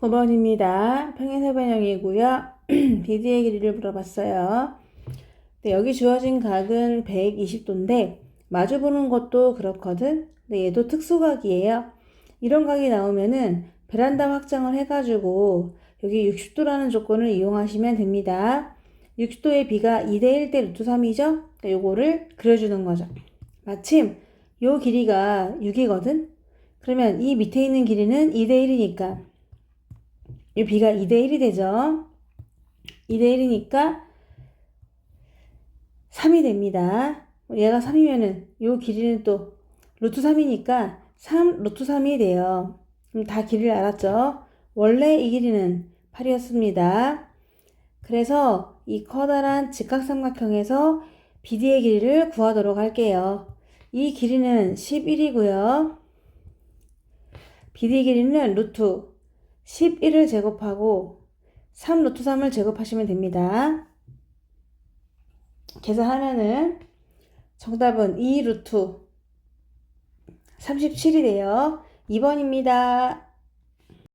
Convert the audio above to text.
9번입니다. 평행사변형이고요. BD의 길이를 물어봤어요. 네, 여기 주어진 각은 120도인데 마주 보는 것도 그렇거든. 근데 얘도 특수각이에요. 이런 각이 나오면은 베란다 확장을 해가지고 여기 60도라는 조건을 이용하시면 됩니다. 60도의 b가 2대 1대 루트 3이죠? 그러니까 요거를 그려주는 거죠. 마침 요 길이가 6이거든? 그러면 이 밑에 있는 길이는 2대 1이니까 이 b가 2대 1이 되죠. 2대 1이니까 3이 됩니다. 얘가 3이면은 요 길이는 또 루트 3이니까 3 루트 3이 돼요. 그럼 다 길이를 알았죠? 원래 이 길이는 8이었습니다. 그래서 이 커다란 직각삼각형에서 BD의 길이를 구하도록 할게요. 이 길이는 11이고요. BD 길이는 루트 11을 제곱하고 3 루트 3을 제곱하시면 됩니다. 계산하면은 정답은 2 루트 37이 돼요. 2번입니다.